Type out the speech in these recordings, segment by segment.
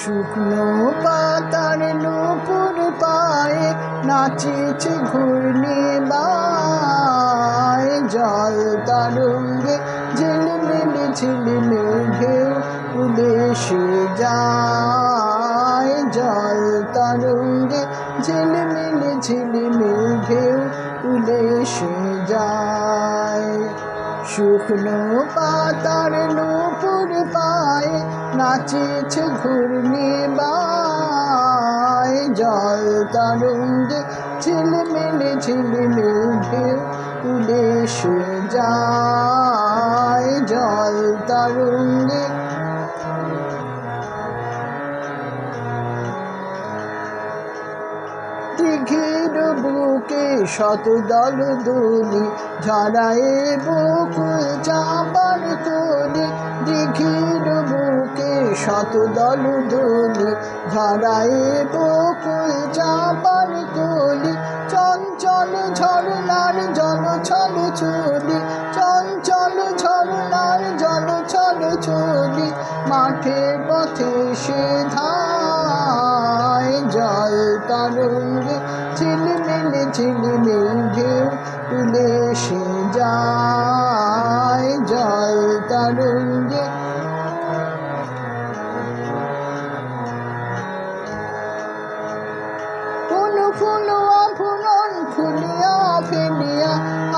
শুকনো পাতার নুপুর পায়ে নাচেছে ঘূর্ণি বায়। জল তরঙ্গে ঝিলমিল ঝিলমিল ঢেউ সে যায়। জল তরঙ্গে ঝিলমিল ঝিলমিল ঢেউ সে যায়। শুকনো পাতার নুপুর পায়ে নাচেছে ঘূর্ণি বায়। জল তরঙ্গে ঝিলমিল ঝিলমিল ঢেউ উড়ে যায়। জল তরঙ্গে বুকে শত দল দুলি ঝরায়ে বকুল চাপার তুলি, দিঘির বুকে শত দল দুলি ঝরায়ে বকুল চাপার তুলি, চঞ্চল ঝরনার জল ছল চুলি, চঞ্চল ঝরনার জল ছল চুলি, মাঠে পথে সে ধায় তরঙ্গে ঝিলমিল ঝিলমিল ঢেউ তুলে সে যায় জল তরঙ্গে ফুনু ফুনু আফুনন খুলিয়া ফেলিয়া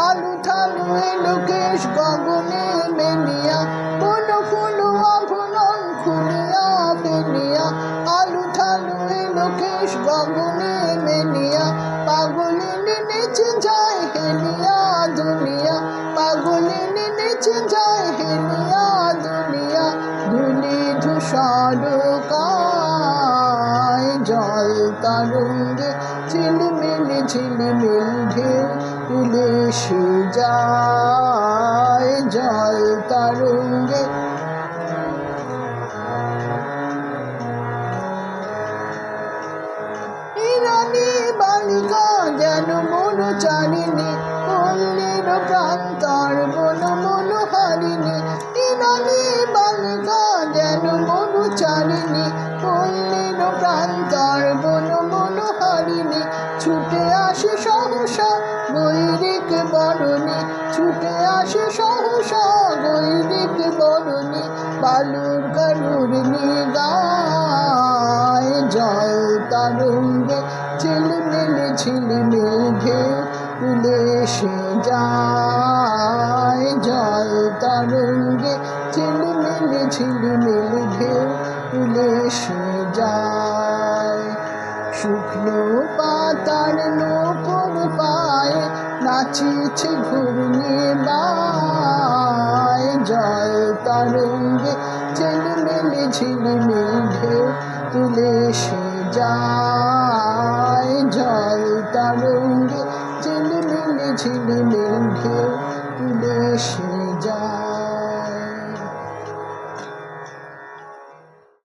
আলু থালু এলো ধুলি কায় জল তরঙ্গে ঝিলমিল ঝিলমিল ঢেউ তুলে যায় জল তরঙ্গে। বালিকা যেন মন চারিণী পল্লীর প্রান্তর বন প্রান্তর বন মন হারিণী, ছুটে আসে সহসা গৈরিক বরণী, ছুটে আসে সহসা গৈরিক বরণী, বালুর গরুর নিগায় জল তরঙ্গে ঝিলমিল ঝিলমিল ঢেউ তুলে সে যায়। জল তরঙ্গে ঝিলমিল ঝিলমিল ঢেউ তুলে সে যায় শুকনো পাতার নোপর পায়ে নাচিছে ঘূর্ণি বায়। জল তরঙ্গে ঝিলমিল ঝিলমিল ঢেউ তুলে যায় জল তরঙ্গে ঝিলমিল ঝিলমিল ঢেউ